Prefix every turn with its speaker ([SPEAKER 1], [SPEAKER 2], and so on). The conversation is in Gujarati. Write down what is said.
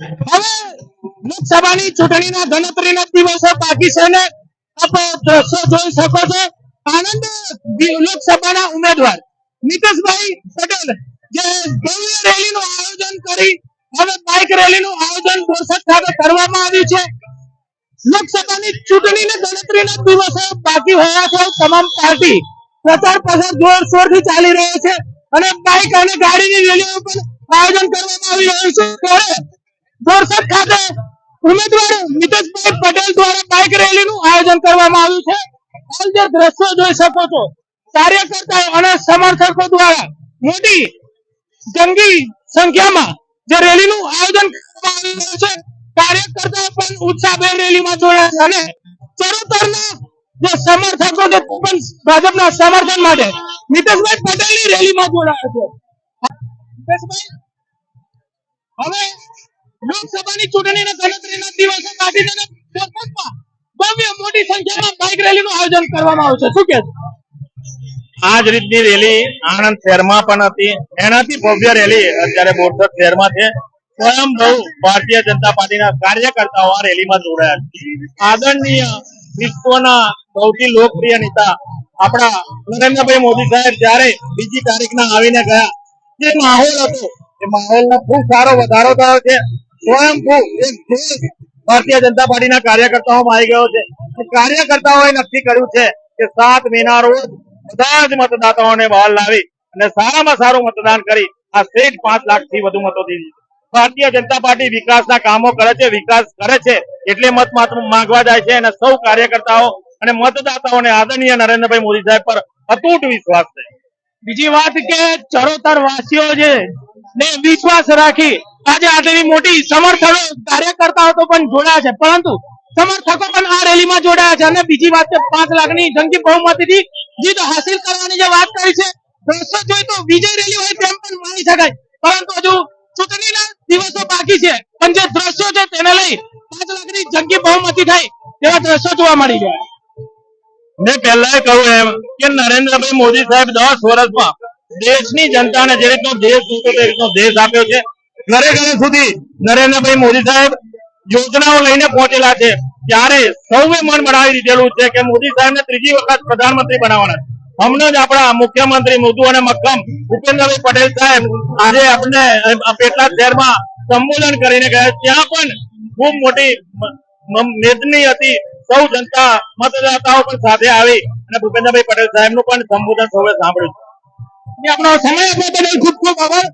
[SPEAKER 1] હવે લોકસભાની ચૂંટણીના ગણતરીના દિવસો બાકી છે ને દ્રશ્યો જોઈ શકો છો. આનંદ લોકસભાના ઉમેદવાર નીતિશભાઈ પટેલ, જે ભવ્ય રેલીનું આયોજન કરી હવે બાઇક રેલીનું આયોજન બોરસદ ખાતે કરવામાં આવ્યું છે. લોકસભાની ચૂંટણીની ગણતરીના દિવસો બાકી હોવા છતાં તમામ પાર્ટી પ્રચાર પ્રસાર જોરશોરથી ચાલી રહ્યો છે અને બાઇક અને ગાડીની રેલીઓ પણ આયોજન કરવામાં આવી રહ્યું છે. ત્યારે બોરસદ ખાતે ઉમેદવાર નીતિશભાઈ પટેલ દ્વારા બાઇક રેલીનું આયોજન કરવામાં આવ્યું છે. હાલ જે દ્રશ્યો જોઈ શકો છો, કાર્યકર્તાઓ અને સમર્થકો દ્વારા મોટી જંગી સંખ્યામાં જે રેલીનું આયોજન કરવામાં આવી રહ્યું છે, કાર્યકર્તાઓ પણ ઉત્સાહભેર રેલીમાં જોડાયા છે અને ચરોતરના જે સમર્થકો જે પણ ભાજપના સમર્થન માટે નીતિશભાઈ પટેલની રેલીમાં જોડાયા છે. નીતિશભાઈ હવે લોકસભાની ચૂંટણીના ગણતરીના દિવસે ભવ્ય મોટી સંખ્યામાં બાઇક રેલીનું આયોજન કરવામાં આવશે શું કે
[SPEAKER 2] આ જ રીતની રેલી આણંદ શહેરમાં પણ હતી. એનાથી ભવ્ય રેલી અત્યારે બોરસદ શહેરમાં છે. સ્વયંભૂ ભારતીય જનતા પાર્ટીના કાર્યકર્તાઓ આ રેલીમાં જોડાયા આદરણીય વિશ્વના સૌથી લોકપ્રિય નેતા આપણા નરેન્દ્રભાઈ મોદી સાહેબ જયારે બીજી તારીખના આવીને ગયા, જે માહોલ હતો, એ માહોલનો ખૂબ સારો વધારો થયો છે. ભારતીય જનતા પાર્ટીના કાર્યકર્તાઓમાં આવી ગયો છે. કાર્યકર્તાઓએ નક્કી કર્યું છે કે સાત મહિના રોજ બધા જ મતદાતાઓને બહાર લાવી અને સારામાં સારું મતદાન કરી આ શ્રેષ્ઠ પાંચ લાખથી વધુ મતો દીધી ભારતીય જનતા પાર્ટી વિકાસના કામો કરે છે, વિકાસ કરે છે એટલે મત માંગવા જાય છે અને સૌ કાર્યકર્તાઓ અને મતદાતાઓને આદરણીય નરેન્દ્રભાઈ મોદી સાહેબ પર અતૂટ વિશ્વાસ છે.
[SPEAKER 1] બીજી વાત કે ચરોતર વાસીઓ છે ને વિશ્વાસ રાખી. આજે આટલી મોટી સમર્થનો કાર્યકર્તાઓ તો પણ જોડાયા છે. પરંતુ સમર્થકો પણ આ રેલીમાં જોડાયા છે. અને બીજી વાત છે પાંચ લાખની જંગી બહુમતીથી જીત હાસિલ કરવાની જે વાત કરી છે, દોસ્તો જોઈ તો વિજય રેલી હોય તેમ પણ માની શકાય. પરંતુ હજુ ચૂંટણીના દિવસો બાકી છે. પણ જે દ્રશ્યો છે તેને લઈ પાંચ લાખની જંગી બહુમતી થાય તેવા દ્રશ્યો જોવા મળી ગયા.
[SPEAKER 2] મેં પહેલા કહ્યું એમ કે નરેન્દ્રભાઈ મોદી સાહેબ દસ વર્ષમાં દેશની જનતાને જે રીતનો દેશ જોતો તે રીતનો દેશ આપ્યો છે. ઘરે ઘરે સુધી નરેન્દ્રભાઈ મોદી સાહેબ યોજનાઓ લઈને પહોંચેલા છે. ત્યારે સૌએ મન બનાવી દીધેલું છે કે મોદી સાહેબને ત્રીજી વખત પ્રધાનમંત્રી બનાવવાના હમણાં જ આપણા મુખ્યમંત્રી મુદુ અને મક્કમ ભૂપેન્દ્રભાઈ પટેલ સાહેબ આજે આપણે પેટલા શહેરમાં સંબોધન કરીને ગયા ત્યાં પણ ખૂબ મોટી મેદની હતી સૌ જનતા મતદાતાઓ પણ સાથે આવી અને ભૂપેન્દ્રભાઈ પટેલ સાહેબનું પણ સંબોધન સૌએ સાંભળ્યું
[SPEAKER 1] આપણો સમય આપવા બદલ ખૂબ ખૂબ આભાર.